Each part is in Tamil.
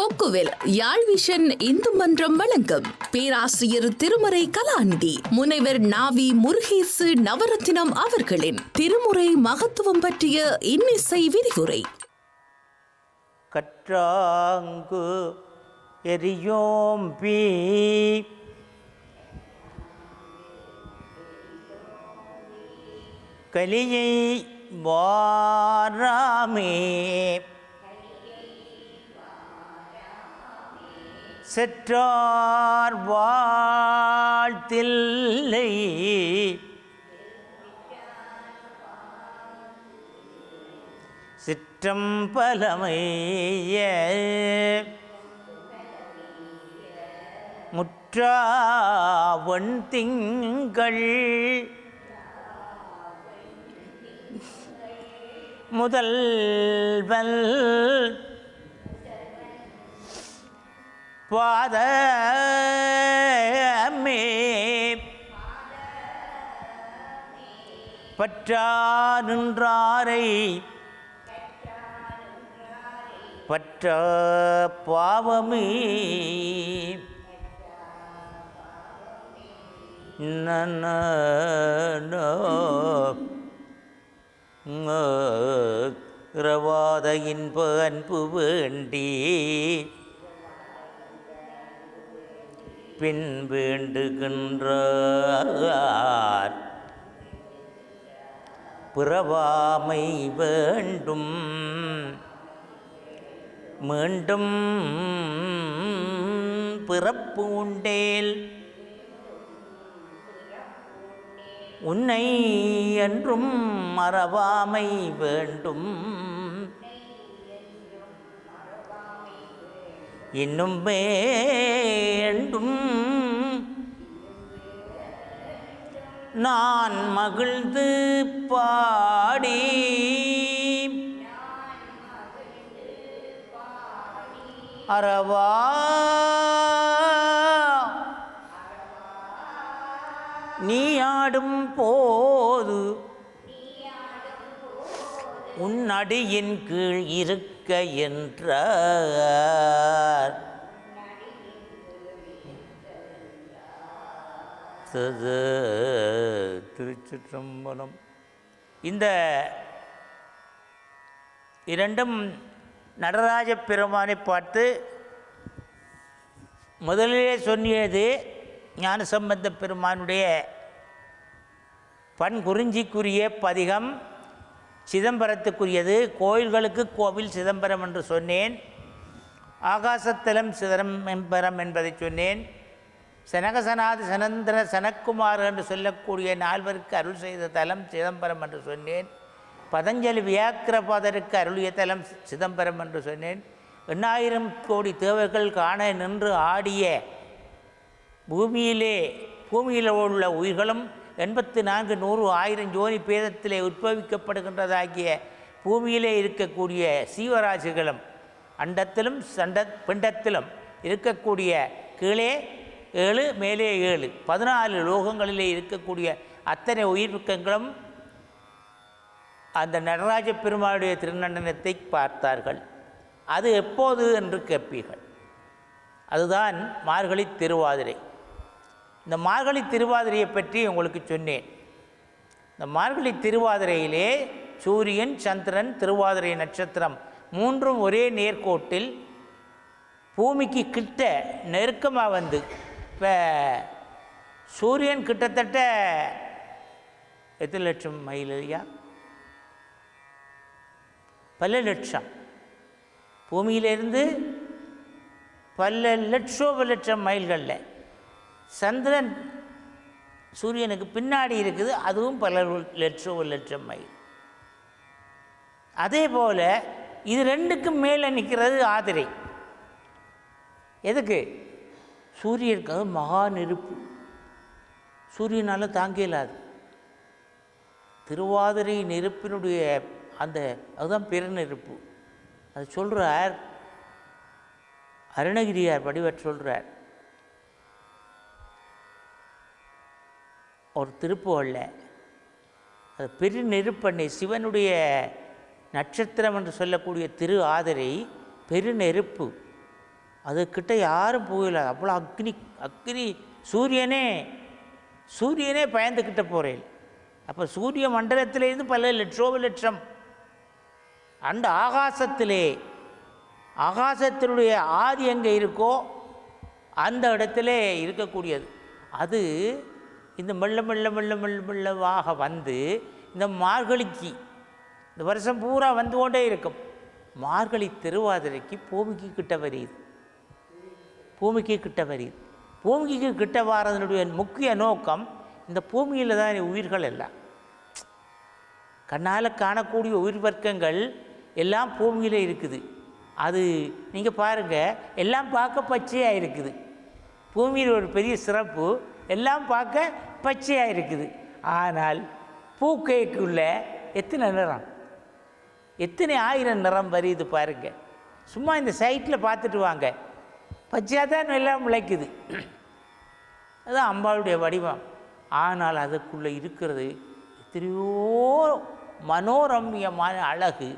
கொக்குவில் யாழ்விஷன் இந்து மன்றம் வழங்கும். பேராசிரியர் திருமறை கலாநிதி முனைவர் நாவி முருகேசு நவரத்தினம் அவர்களின் திருமுறை மகத்துவம் பற்றிய இன்னிசை விரிவுரை. கற்றாங்கு எரியோம்பி கலியை வாராமே. செற்றார் வாழ்த்தில்லை. சிற்றம்பலமைய முற்றாவன் திங்கள் முதல்வல் பாதமே பற்றா நின்றாரை பற்ற பாவமே ரவாத இன்ப அன்பு வேண்டி பின் வேண்டுகின்றார். பிறவாமை வேண்டும். மீண்டும் பிறப்பு உண்டேல் உன்னை என்றும் மறவாமை வேண்டும். இன்னும் வேண்டும் நான் மகிழ்ந்து பாடி அறவா நீ ஆடும் போது உன் அடியின் கீழ் இருக்க என்றார். தது திருச்சிற்றம்பலம். இந்த இரண்டும் நடராஜ பெருமானை பார்த்து முதலிலே சொன்னியது ஞானசம்பந்த பெருமானுடைய பண்குறிஞ்சிக்குரிய பதிகம் சிதம்பரத்துக்குரியது கோயில்களுக்கு கோவில் சிதம்பரம் என்று சொன்னேன் ஆகாசத்தலம் சிதம்பரம் என்பதை சொன்னேன் சனகசனாதி சனந்திர சனக்குமார் என்று சொல்லக்கூடிய நால்வருக்கு அருள் செய்த தலம் சிதம்பரம் என்று சொன்னேன் பதஞ்சலி வியாக்கிரபாதருக்கு அருளிய தலம் சிதம்பரம் என்று சொன்னேன் எண்ணாயிரம் கோடி தேவர்கள் காண நின்று ஆடிய பூமியிலே பூமியில் உள்ள உயிர்களும் எண்பத்து நான்கு நூறு ஆயிரம் ஜோனி பேதத்திலே உட்பவிக்கப்படுகின்றதாகிய பூமியிலே இருக்கக்கூடிய சீவராசிகளும் அண்டத்திலும் சண்ட பிண்டத்திலும் இருக்கக்கூடிய கீழே ஏழு மேலே ஏழு பதினாலு லோகங்களிலே இருக்கக்கூடிய அத்தனை உயிர்ப்புக்கங்களும் அந்த நடராஜ பெருமாளுடைய திருநண்டனத்தை பார்த்தார்கள். அது எப்போது என்று கேட்பீர்கள்? அதுதான் மார்கழி திருவாதிரை. இந்த மார்கழி திருவாதிரையை பற்றி உங்களுக்கு சொன்னேன். இந்த மார்கழி திருவாதிரையிலே சூரியன் சந்திரன் திருவாதிரை நட்சத்திரம் மூன்றும் ஒரே நேர்கோட்டில் பூமிக்கு கிட்ட நெருக்கமாக வந்து இப்போ சூரியன் கிட்டத்தட்ட எத்தனை லட்சம் மைல் ஐயா? பல லட்சம். பூமியிலிருந்து பல லட்சோப லட்சம் மைல்களில். சந்திரன் சூரியனுக்கு பின்னாடி இருக்குது அதுவும் பல லட்சம் ஒரு லட்சம் மைல் அதே போல் இது ரெண்டுக்கும் மேலே நிற்கிறது ஆதிரை. எதுக்கு? சூரியனுக்கு அது மகா நெருப்பு. சூரியனால் தாங்க இல்லாது திருவாதிரை நெருப்பினுடைய அந்த அதுதான் பெருநெருப்பு அது சொல்கிறார் அருணகிரியார் படிவர் சொல்கிறார் ஒரு திருப்புகழில் அது பெரு நெருப்பண்ணை சிவனுடைய நட்சத்திரம் என்று சொல்லக்கூடிய திரு ஆதரை பெரு நெருப்பு. அதுக்கிட்ட யாரும் போகல. அவ்வளோ அக்னி அக்னி சூரியனே சூரியனே பயந்துக்கிட்ட போகிறேன் அப்போ சூரிய மண்டலத்திலேருந்து பல லட்சோ லட்சம். அந்த ஆகாசத்திலே ஆகாசத்தினுடைய ஆதி எங்கே இருக்கோ அந்த இடத்துல இருக்கக்கூடியது. அது இந்த மெல்ல மெல்ல மெல்ல மெல்ல மெல்லவாக வந்து இந்த மார்கழிக்கு இந்த வருஷம் பூரா வந்து கொண்டே இருக்கும். மார்கழி திருவாதிரைக்கு பூமிக்கு கிட்ட வருது பூமிக்கு கிட்ட வருது பூமிக்கு கிட்ட வாரதனுடைய முக்கிய நோக்கம் இந்த பூமியில் தான் உயிர்கள் எல்லாம். கண்ணால் காணக்கூடிய உயிர் வர்க்கங்கள் எல்லாம் பூமியில் இருக்குது. அது நீங்கள் பாருங்கள் எல்லாம் பார்க்க பச்சையாக இருக்குது. பூமியில் ஒரு பெரிய சிறப்பு எல்லாம் பார்க்க பச்சையாக இருக்குது. ஆனால் பூக்கைக்குள்ள எத்தனை நிறம்? எத்தனை ஆயிரம் நிறம் வருது பாருங்க. சும்மா இந்த சைட்டில் பார்த்துட்டு வாங்க. பச்சையாக தான் எல்லாம் முளைக்குது. அதுதான் அம்பாளுடைய வடிவம். ஆனால் அதுக்குள்ளே இருக்கிறது எத்தனையோ மனோரம்யமான அழகு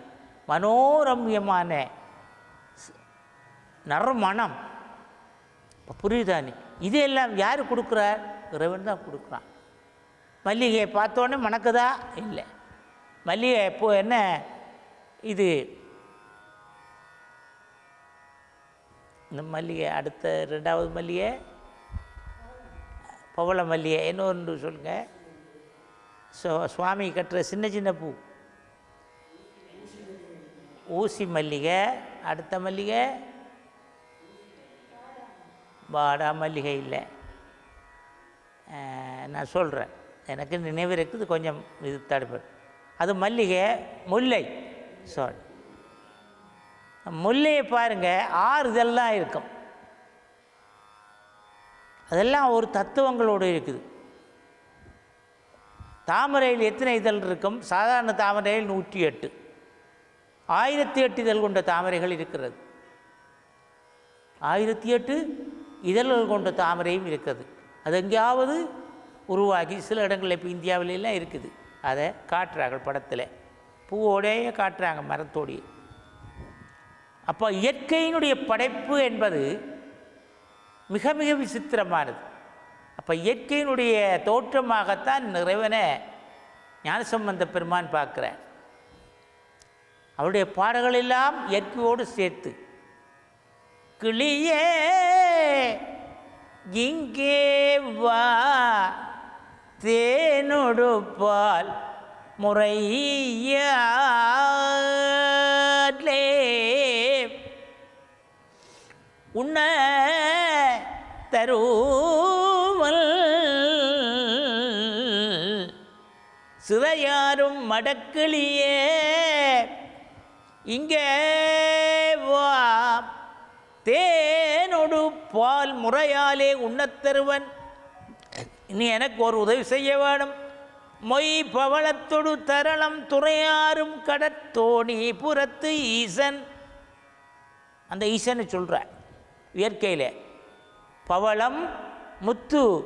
மனோரம்யமான நரமணம். நறுமணம் இப்போ புரியுதானே இதெல்லாம் யார் கொடுக்குறார்? இறைவன் தான் கொடுக்குறான். மல்லிகையை பார்த்தோன்னே மணக்குதா? இல்லை. மல்லிகை எப்போ என்ன? இது இந்த மல்லிகை அடுத்த ரெண்டாவது மல்லிகை? பவள மல்லிகை இன்னொன்று சொல்லுங்கள் ஸோ சுவாமி கட்டுற சின்ன சின்ன பூ. ஊசி மல்லிகை அடுத்த மல்லிகை? வாடா மல்லிகை இல்லை நான் சொல்கிறேன் எனக்கு நினைவு இருக்குது கொஞ்சம் இது தடுப்பு. அது மல்லிகை முல்லை. சாரி முல்லையை பாருங்கள் ஆறு இதெல்லாம் இருக்கும். அதெல்லாம் ஒரு தத்துவங்களோடு இருக்குது. தாமரையில் எத்தனை இதழ் இருக்கும்? சாதாரண தாமரையில் நூற்றி எட்டு ஆயிரத்தி எட்டு இதழ் கொண்ட தாமரைகள் இருக்கிறது. ஆயிரத்தி எட்டு இதழ்கள் கொண்ட தாமரையும் இருக்குது. அது எங்கேயாவது உருவாகி சில இடங்களில் இப்போ இந்தியாவிலெல்லாம் இருக்குது. அதை காட்டுறாங்க படத்தில். பூவோடையே காட்டுறாங்க மரத்தோடையே அப்போ இயற்கையினுடைய படைப்பு என்பது மிக மிக விசித்திரமானது. அப்போ இயற்கையினுடைய தோற்றமாகத்தான் நிறைவனை ஞானசம்பந்த பெருமான் பார்க்குறேன் அவருடைய பாடல்கள் எல்லாம் இயற்கையோடு சேர்த்து கிளியே இங்கே வா. தேனொடுப்பால் முறையாலே. உண்ண தருவல் சிறையாரும் மடக்கிளியே. இங்கே வா. தேனொடு பால் முறையாலே உண்ணத்தருவன் நீ எனக்கு ஒரு உதவி செய்ய வேணும். மொய் பவளத்தொடு தரளம் துறையாரும் கடத்தோணி புறத்து ஈசன். அந்த ஈசனை சொல்கிற இயற்கையில். பவளம் முத்து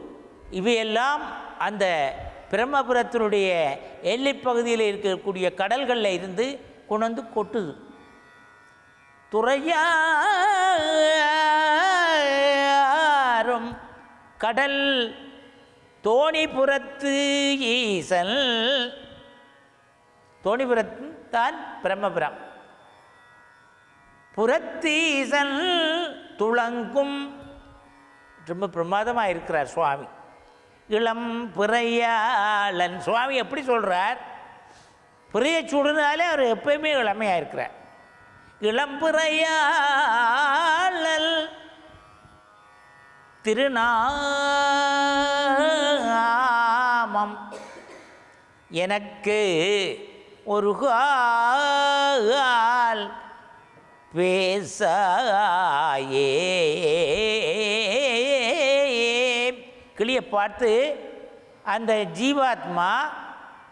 இவையெல்லாம் அந்த பிரம்மபுரத்தினுடைய எல்லைப் பகுதியில் இருக்கக்கூடிய கடல்களில் இருந்து கொண்டு வந்து கொட்டுது. துறையாரும் கடல் தோணிபுரத்து ஈசல். தோணிபுரத்து தான் பிரம்மபுரம். புறத்தீசன் துளங்கும். ரொம்ப பிரமாதமாக இருக்கிறார் சுவாமி. இளம் பிறையாளன். சுவாமி எப்படி சொல்கிறார் பிறைய சூடுனாலே அவர் எப்பயுமே இளமையாக இருக்கிறார். இளம் திருநாமம். எனக்கு ஒரு கால் பேசாயே. கிளியை பார்த்து அந்த ஜீவாத்மா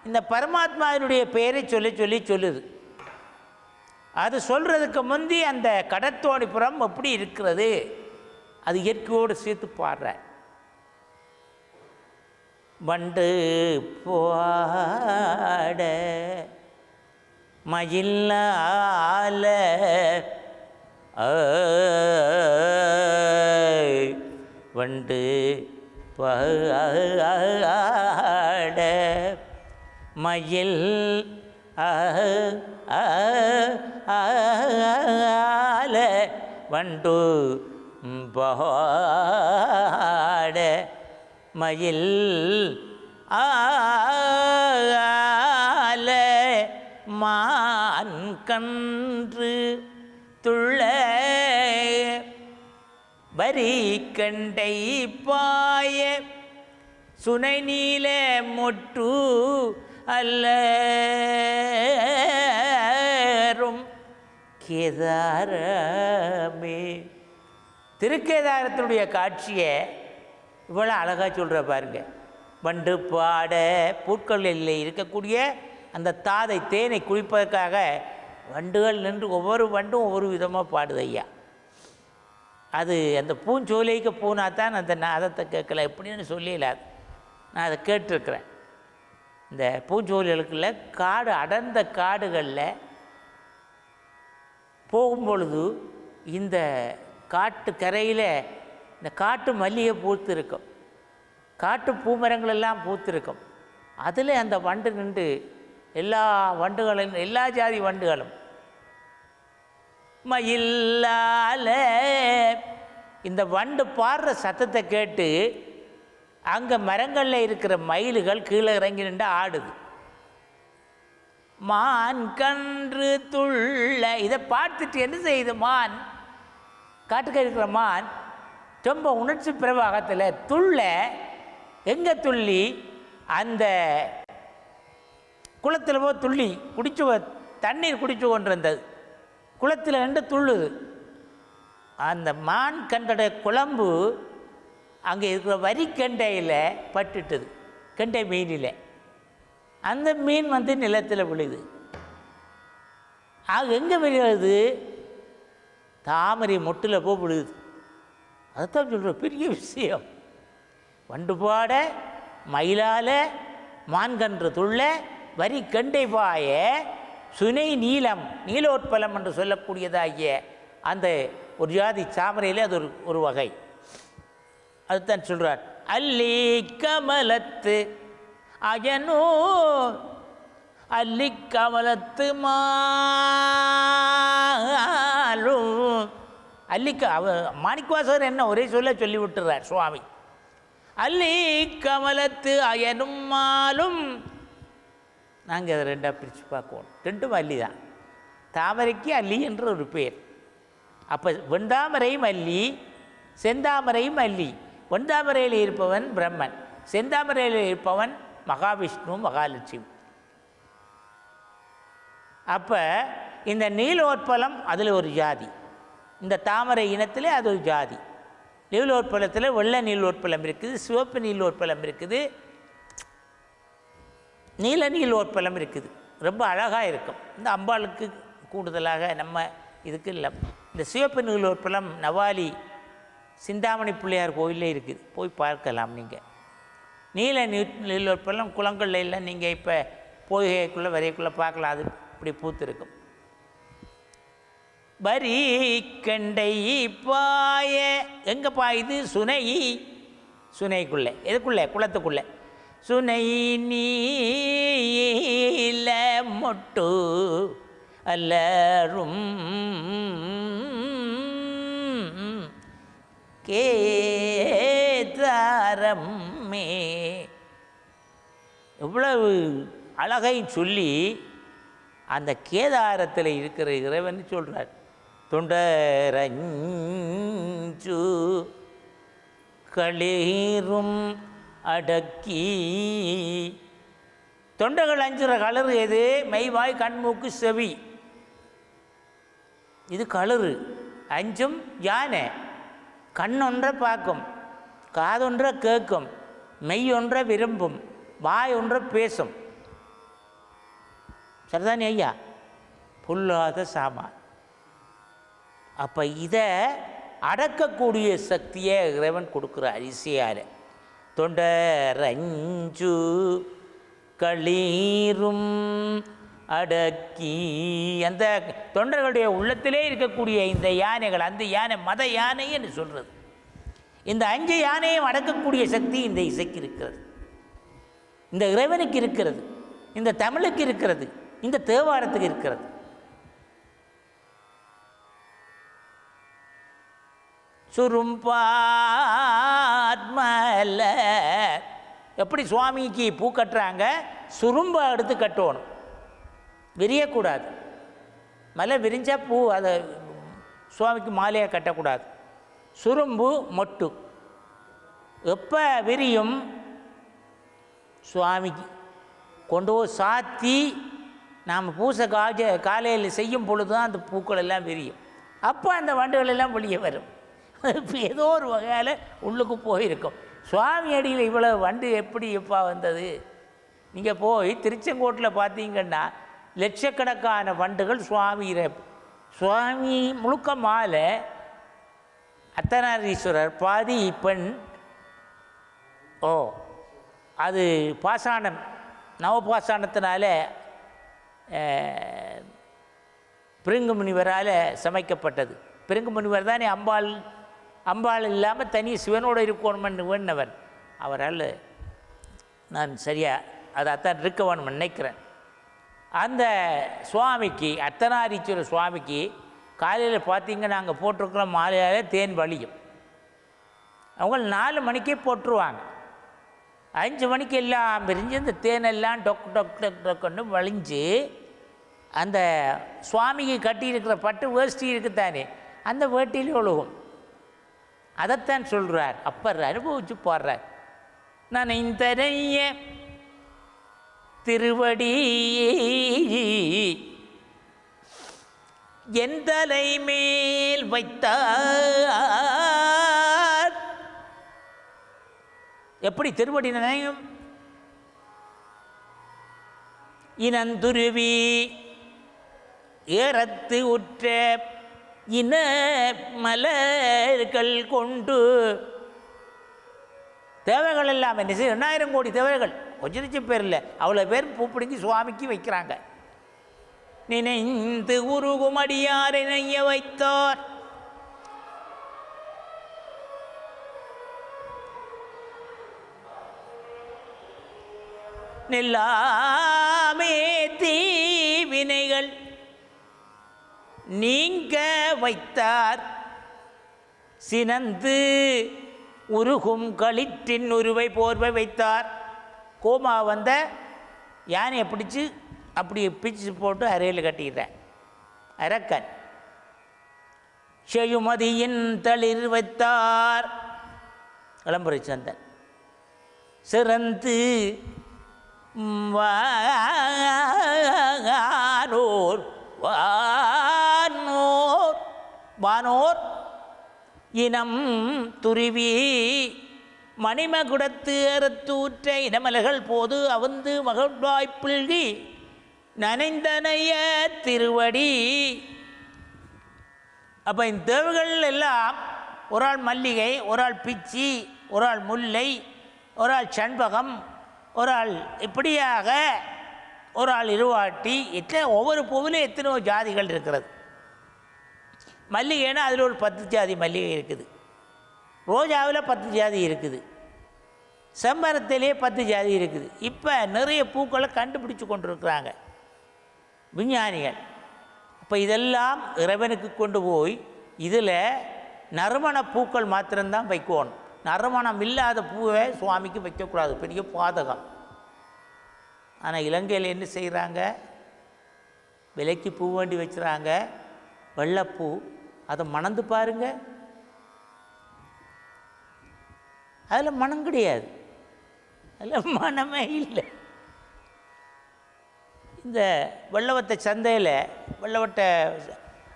இந்த பரமாத்மாவினுடைய பெயரை சொல்லி சொல்லி சொல்லுது. அது சொல்கிறதுக்கு முந்தி அந்த கடத்தோணிபுரம் எப்படி இருக்கிறது? அது இயற்கையோடு சேர்த்து பாடுற. வண்டு போட மயிலால ஆ வண்டு பாட மயில் ஆல வண்டு பாட மயில் ஆல மான் கன்று துள்ள வரி கண்டை பாய சுனை நீல மொட்டு அல்லரும் கேதாரமே திருக்கேதாரத்தினுடைய காட்சியை இவ்வளோ அழகாக சொல்கிற பாருங்க. வண்டு பாட பூட்களில் இருக்கக்கூடிய அந்த தாதை தேனை குளிப்பதற்காக வண்டுகள் நின்று ஒவ்வொரு வண்டும் ஒவ்வொரு விதமாக பாடுது ஐயா. அது அந்த பூஞ்சோலைக்கு போனால் தான் அந்த நாதத்தை கேட்கல. எப்படின்னு சொல்லிடலாது நான் அதை கேட்டிருக்கிறேன். இந்த பூஞ்சோலிகளுக்குள்ள காடு அடர்ந்த காடுகளில் போகும்பொழுது இந்த காட்டு கரையில் இந்த காட்டு மல்லிகை பூத்திருக்கும். காட்டு பூமரங்கள் எல்லாம் பூத்திருக்கும். அதில் அந்த வண்டு நின்று எல்லா வண்டுகளும் எல்லா ஜாதி வண்டுகளும் மயில்லால இந்த வண்டு பாடுற சத்தத்தை கேட்டு அங்கே மரங்களில் இருக்கிற மயில்கள் கீழே இறங்கி நின்று ஆடுது. மான் கன்று துள்ள. இதை பார்த்துட்டு என்ன செய்யுது மான்? காட்டுக்க இருக்கிற மான் ரொம்ப உணர்ச்சி பிரவாகத்தில் துள்ள. எங்கே துள்ளி? அந்த குளத்தில் போய் துள்ளி. குடிச்சு வ- தண்ணீர் குடிச்சு கொண்டிருந்தது குளத்தில் நின்று துள்ளுது. அந்த மான் கண்டடைய குழம்பு அங்கே இருக்கிற வரிக்கண்டையில் பட்டுட்டுது. கெண்டை மீனில். அந்த மீன் வந்து நிலத்தில் விழுது. ஆக எங்கே விழுது தாமரை மொட்டில் போய் விழுது. அதுதான் சொல்கிற பெரிய விஷயம். வண்டு பாட மயிலால மான்கன்று துள்ள வரி கண்டை பாய சுனை நீலம் நீலோற்பலம் என்று சொல்லக்கூடியதாகிய அந்த ஒரு ஜாதி சாமரையில் அது ஒரு ஒரு வகை. அதுதான் சொல்கிறார் அல்லி கமலத்து அயனோ அல்லி கவலத்து மாலும் அல்லிக்க அவ மாணிக்கவாசகர் என்ன ஒரே சொல்ல சொல்லி விட்டுறார் சுவாமி. அல்லி கமலத்து அயனும் மாலும். நாங்கள் அதை ரெண்டாக பிரித்து பார்க்குவோம். ரெண்டும் அல்லி தான் தாமரைக்கு அல்லி என்ற ஒரு பேர். அப்போ வெண்டாமரை மல்லி செந்தாமரையும் அல்லி வெண்தாமரையில் இருப்பவன் பிரம்மன். செந்தாமரையில் இருப்பவன் மகாவிஷ்ணு மகாலட்சுமி. அப்போ இந்த நீலோற்பலம் அதில் ஒரு ஜாதி. இந்த தாமரை இனத்தில் அது ஒரு ஜாதி. நீலோத்பலத்தில் வெள்ளை நீலோத்பலம் இருக்குது சிவப்பு நீலோத்பலம் இருக்குது. நீல நீலோத்பலம் இருக்குது. ரொம்ப அழகாக இருக்கும். இந்த அம்பாளுக்கு கூடுதலாக நம்ம இதுக்கு இல்லை. இந்த சிவப்பு நீலோத்பலம் நவாலி சிந்தாமணி பிள்ளையார் கோயிலே இருக்குது. போய் பார்க்கலாம் நீங்கள் நீல நீ நீலோத்பலம் குளங்கள்ல இல்லை. நீங்கள் இப்போ பொய்கைக்குள்ளே வரையக்குள்ளே பார்க்கலாம். அது இப்படி பூத்திருக்கும். வரி கண்டை பாய எங்கே பாயுது சுனை சுனைக்குள்ளே. எதுக்குள்ளே? குளத்துக்குள்ளே. சுனை நீல மொட்டு அல்லரும் கேதாரம்மே எவ்வளவு அழகை சொல்லி அந்த கேதாரத்தில் இருக்கிற இறைவன் சொல்கிறார் தொண்டரஞ்சு களீரும் அடக்கி. தொண்டைகள் அஞ்சுற கலர் எது? மெய்வாய் கண்மூக்கு செவி. இது கலரு. அஞ்சும் யானை. கண்ணொன்றை பார்க்கும். காதொன்றை கேட்கும் மெய் ஒன்றை விரும்பும் வாய் ஒன்றை பேசும். சரிதானே ஐயா? புல்லாத சாமான். அப்போ இதை அடக்கக்கூடிய சக்தியை இறைவன் கொடுக்குற அரிசியால். தொண்டரஞ்சு களீரும் அடக்கி அந்த தொண்டர்களுடைய உள்ளத்திலே இருக்கக்கூடிய இந்த யானைகள் அந்த யானை மத யானை என்று சொல்கிறது இந்த அஞ்சு யானையும் அடக்கக்கூடிய சக்தி இந்த இசைக்கு இருக்கிறது. இந்த இறைவனுக்கு இருக்கிறது. இந்த தமிழுக்கு இருக்கிறது. இந்த தேவாரத்துக்கு இருக்கிறது. சுரும்பாத்மல்ல எப்படி சுவாமிக்கு பூ கட்டுறாங்க? சுரும்பை எடுத்து கட்டணும். விரியக்கூடாது. மலை விரிஞ்சால் பூ அதை சுவாமிக்கு மாலையாக கட்டக்கூடாது. சுரும்பு மொட்டு. எப்போ விரியும்? சுவாமிக்கு. கொண்டு போய் சாத்தி நாம் பூசை காஜ காலையில் செய்யும் பொழுது தான் அந்த பூக்கள் எல்லாம் விரியும். அப்போ அந்த வண்டுகள் எல்லாம் வெளியே வரும். இப்போ ஏதோ ஒரு வகையால் உள்ளுக்கு போயிருக்கும். சுவாமி அடியில் இவ்வளோ வண்டு எப்படி எப்பா வந்தது? நீங்கள் போய் திருச்செங்கோட்டில் பார்த்தீங்கன்னா லட்சக்கணக்கான வண்டுகள் சுவாமி சுவாமி முழுக்க மாலை அர்த்தநாரீஸ்வரர் பாதி பெண் ஓ அது பாசானம் நவபாசாணத்தினால அஹ், பிருங்கு முனிவரால் சமைக்கப்பட்டது. பிருங்கு முனிவர் தானே அம்பாள் அம்பாள் இல்லாமல் தனி சிவனோடு இருக்கணும்னு வேண்டவன் அவரால் நான் சரியாக அதைத்தான் இருக்க வேணும்னு நினைக்கிறேன். அந்த சுவாமிக்கு அர்த்தநாரீஸ்வரர் சுவாமிக்கு காலையில் பார்த்தீங்க நாங்கள் போட்டிருக்கிற மாலையால் தேன் வலியும். அவங்க நாலு மணிக்கே போட்டுருவாங்க. அஞ்சு மணிக்கு எல்லாம் பிரிஞ்சு இந்த தேனெல்லாம் டொக் டொக் டொக் டொக்குன்னு வலிஞ்சு அந்த சுவாமிக்கு கட்டியிருக்கிற பட்டு வேஷ்டி இருக்குத்தானே அந்த வேட்டியில் ஒழுகும். அதைத்தான் சொல்கிறார் அப்பர் அனுபவிச்சு போடுறார். நான் இந்த திருவடி எந்தலை மேல் வைத்தார்? எப்படி திருவடி நினையும் இனந்துருவி ஏறத்து உற்ற இன மலர்கள் கொண்டு தேவைகள் எல்லாம் என்ன செய்ய எண்ணாயிரம் கோடி தேவைகள் கொஞ்சம் நிச்சயம் பேர் இல்லை. அவ்வளோ பேர் பூ பிடிங்கி சுவாமிக்கு வைக்கிறாங்க. நினைந்து உருகும் இணைய வைத்தார். நெல்லாமே தீவினைகள் நீங்க வைத்தார். சினந்து உருகும் களிற்றின் உருவை போர்வை வைத்தார். கோமா வந்த யானையை பிடிச்சு அப்படி பிச்சு போட்டு அறையில் கட்டிடுறேன். அரக்கன். செயுமதியின் தளிர் வைத்தார். விளம்பரை சந்தன். சிறந்து வானோர் வானோர் வானோர் இனம் துருவி மணிமகுடத்து அறத்தூற்ற இனமலர்கள் போது அவந்து மகழ்வாய்ப்பில்கி நனைந்தனைய திருவடி. அப்போ இந்த தேவுகள் எல்லாம் ஒரு ஆள் மல்லிகை ஒரு ஆள் பிச்சி ஒரு ஆள் முல்லை ஒரு ஆள் சண்பகம் ஒரு ஆள் இப்படியாக ஒரு ஆள் இருவாட்டி எத்தனை ஒவ்வொரு பூவிலும் எத்தனையோ ஜாதிகள் இருக்கிறது. மல்லிகைன்னா அதில் ஒரு பத்து ஜாதி மல்லிகை இருக்குது. ரோஜாவில் பத்து ஜாதி இருக்குது. செம்பரத்திலே பத்து ஜாதி இருக்குது. இப்போ நிறைய பூக்களை கண்டுபிடிச்சு கொண்டிருக்கிறாங்க. விஞ்ஞானிகள். அப்போ இதெல்லாம் இறைவனுக்கு கொண்டு போய் இதில் நறுமண பூக்கள் மாத்திரம்தான் வைக்கணும். நறுமணம் இல்லாத பூவை சுவாமிக்கு வைக்கக்கூடாது. பெரிய பாதகம். ஆனால் இலங்கையில் என்ன செய்கிறாங்க விலைக்கு பூ வேண்டி வச்சுறாங்க. வெள்ளைப்பூ. அதை மணந்து பாருங்க. அதில் மனம் கிடையாது. அதில் மனமே இல்லை. இந்த வெள்ளவத்தை சந்தையில் வெள்ளவட்டை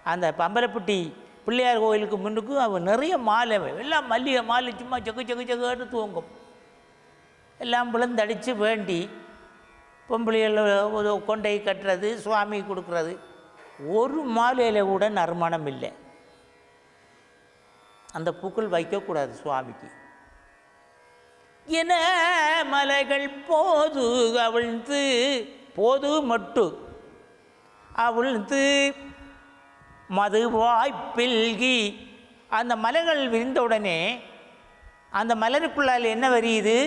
அந்த பம்பலப்பட்டி பிள்ளையார் கோயிலுக்கு முன்னுக்கும் அவன் நிறைய மாலை எல்லாம் மல்லிகை மாலை சும்மா செக்கு செக்கு செக்குன்னு தூங்கும் எல்லாம் விழுந்தடித்து வேண்டி பொம்பளைகள் கொண்டை கட்டுறது சுவாமி கொடுக்குறது. ஒரு மாலையில் கூட நறுமணம் இல்லை. அந்த பூக்கள் வைக்கக்கூடாது சுவாமிக்கு. என மலைகள் போது அவிழ்ந்து போது மட்டு. அவிழ்ந்து மது வாய்ப்பில்கி. அந்த மலைகள் விரிந்த உடனே அந்த மலருக்குள்ளால் என்ன வரியுது?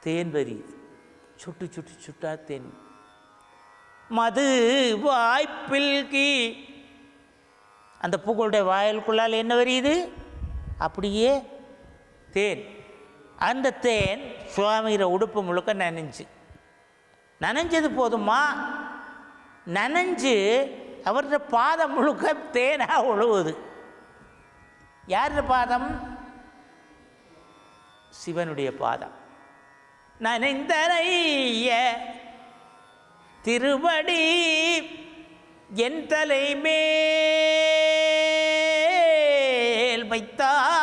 தேன் வரியுது. சுட்டு சுட்டு சுட்டா தேன். மது வாய்ப்பில்கி. அந்த பூக்களுடைய வாயிலுக்குள்ளால் என்ன வரியுது? அப்படியே தேன். அந்த தேன் சுவாமிகிற உடுப்பு முழுக்க நனைஞ்சு. நனைஞ்சது போதுமா? நனைஞ்சு அவருடைய பாதம் முழுக்க தேனாக உழுவுது. யாருடைய பாதம்? சிவனுடைய பாதம். நனைந்தனைய திருவடி என் தலை வைத்தார்.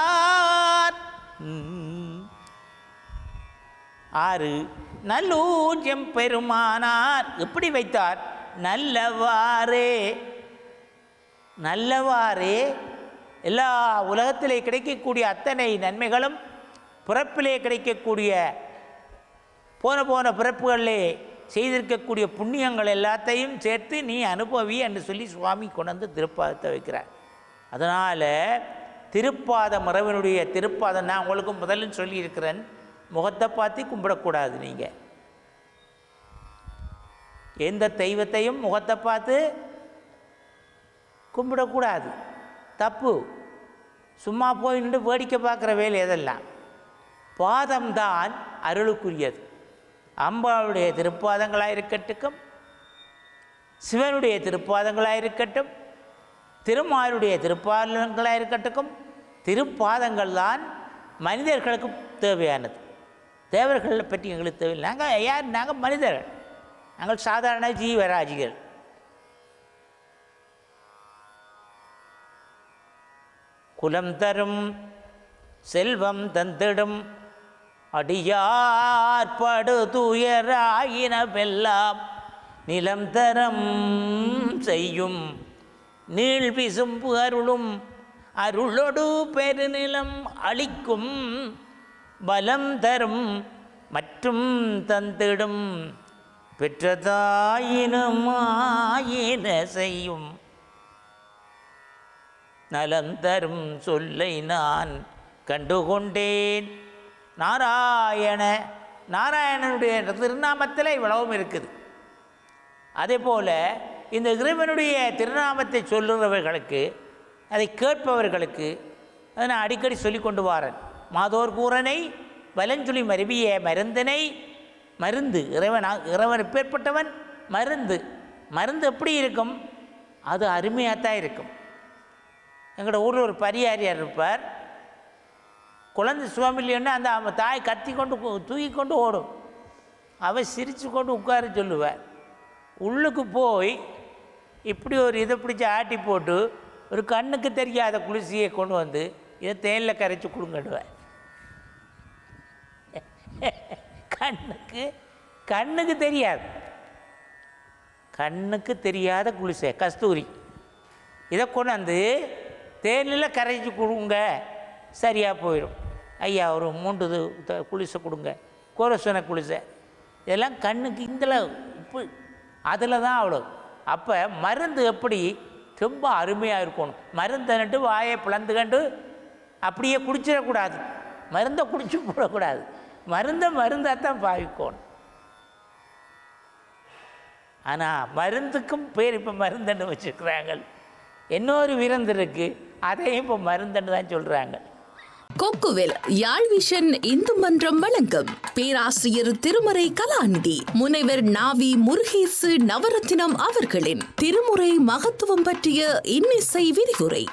ஆறு நல்லூர் எம்பெருமானார். எப்படி வைத்தார்? நல்லவாறே. நல்லவாறே. எல்லா உலகத்திலே கிடைக்கக்கூடிய அத்தனை நன்மைகளும் பிறப்பிலே கிடைக்கக்கூடிய போன போன பிறப்புகளிலே செய்திருக்கக்கூடிய புண்ணியங்கள் எல்லாத்தையும் சேர்த்து நீ அனுபவி என்று சொல்லி சுவாமி கொண்டு வந்து திருப்பாதத்தை வைக்கிறார். அதனால் திருப்பாத மரவனுடைய திருப்பாதம் நான் உங்களுக்கும் முதலில் சொல்லியிருக்கிறேன். முகத்தை பார்த்து கும்பிடக்கூடாது நீங்கள் எந்த தெய்வத்தையும் முகத்தை பார்த்து கும்பிடக்கூடாது. தப்பு. சும்மா போய் நின்று வேடிக்கை பார்க்குற வேலை எதெல்லாம் பாதம்தான் அருளுக்குரியது. அம்பாளுடைய திருப்பாதங்களாக இருக்கட்டும் சிவனுடைய திருப்பாதங்களாக இருக்கட்டும் திருமாலுடைய திருப்பாதங்களாக இருக்கட்டும் திருப்பாதங்கள் தான் மனிதர்களுக்கு தேவையானது. தேவர்களை பற்றி எங்களுக்கு தேவையில்லை. நாங்கள் யார் நாங்கள் மனிதர்கள். நாங்கள் சாதாரண ஜீவராஜிகள். குலம் தரும் செல்வம் தந்திடும் அடியார்படு துயராயினவெல்லாம் நிலம் தரம் செய்யும். நீள் விசும்பு அருளும் அருளொடு பெருநிலம் அளிக்கும். பலம் தரும் மற்றும் தந்திடும். பெற்றதாயினுமாயின செய்யும். நலந்தரும் சொல்லை நான் கண்டுகொண்டேன். நாராயண நாராயணனுடைய திருநாமத்தில் இவ்வளவும் இருக்குது. அதே போல் இந்த இறைவனுடைய திருநாமத்தை சொல்லுறவர்களுக்கு அதை கேட்பவர்களுக்கு அதை நான் அடிக்கடி சொல்லி கொண்டு வாரேன். மாதோர் கூரனை வலஞ்சுளி மருவிய மருந்தினை மருந்து இறைவன் இறைவன் எப்பேற்பட்டவன்? மருந்து. மருந்து எப்படி இருக்கும்? அது அருமையாக தான் இருக்கும். எங்களோட ஊரில் ஒரு பரியாரியார் இருப்பார். குழந்தை சுவாமிலின்னா அந்த அவன் தாய் கத்தி கொண்டு தூக்கி கொண்டு ஓடும். அவன் சிரித்து கொண்டு உட்கார சொல்லுவார். உள்ளுக்கு போய் இப்படி ஒரு இதை பிடிச்சி ஆட்டி போட்டு ஒரு கண்ணுக்கு தெரியாத குளிர்ச்சியை கொண்டு வந்து இதை தேனில் கரைச்சி கொடுங்கடுவேன் கண்ணுக்கு கண்ணுக்கு தெரியாது. கண்ணுக்கு தெரியாத குளிசை கஸ்தூரி. இதை கொண்டாந்து தேனில் கரைச்சி கொடுங்க சரியாக போயிடும். ஐயா ஒரு மூன்று குளிசை கொடுங்க கோரசன குளிசை இதெல்லாம் கண்ணுக்கு இதில் உப்பு. அதில் தான் அவ்வளோ அப்போ மருந்து எப்படி ரொம்ப அருமையாக இருக்கணும். மருந்தை நட்டு வாயை பிளந்து கண்டு அப்படியே குடிச்சிடக்கூடாது. மருந்தை குடிச்சு போடக்கூடாது. மருந்தை மருந்தாக தான் பாவிக்கணும். ஆனால் மருந்துக்கும் பேர் இப்போ மருந்துன்னு வச்சுருக்கிறாங்க இன்னொரு விருந்து இருக்குது அதையும் இப்போ மருந்துன்னு தான் சொல்கிறாங்க கொக்குவில் யாழ் விஷன் இந்து மன்றம் வழங்கும் பேராசிரியர் திருமறை கலாநிதி முனைவர் நாவி முருகேசு நவரத்தினம் அவர்களின் திருமுறை மகத்துவம் பற்றிய இன்னிசை விரிவுரை.